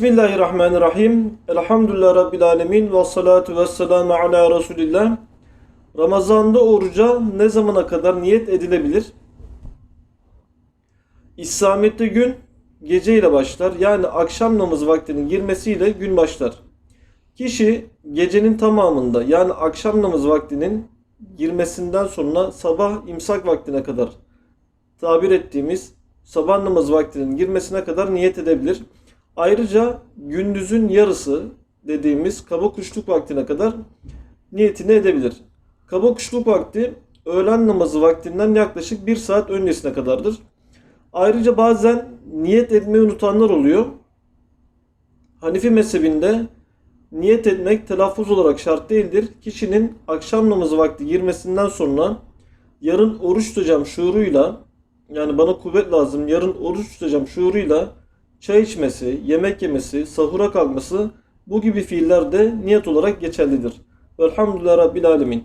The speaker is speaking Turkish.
Bismillahirrahmanirrahim. Elhamdülillah Rabbil Alemin. Ve salatu ve selamu ala Resulillah. Ramazanda oruca ne zamana kadar niyet edilebilir? İslamiyet'te gün gece ile başlar. Yani akşam namazı vaktinin girmesiyle gün başlar. Kişi gecenin tamamında yani akşam namazı vaktinin girmesinden sonra sabah imsak vaktine kadar tabir ettiğimiz sabah namazı vaktinin girmesine kadar niyet edebilir. Ayrıca gündüzün yarısı dediğimiz kaba kuşluk vaktine kadar niyetini edebilir. Kaba kuşluk vakti öğlen namazı vaktinden yaklaşık bir saat öncesine kadardır. Ayrıca bazen niyet etmeyi unutanlar oluyor. Hanifi mezhebinde niyet etmek telaffuz olarak şart değildir. Kişinin akşam namazı vakti girmesinden sonra yarın oruç tutacağım şuuruyla yani bana kuvvet lazım yarın oruç tutacağım şuuruyla çay içmesi, yemek yemesi, sahura kalkması bu gibi fiiller de niyet olarak geçerlidir. Velhamdülillah Rabbil Alemin.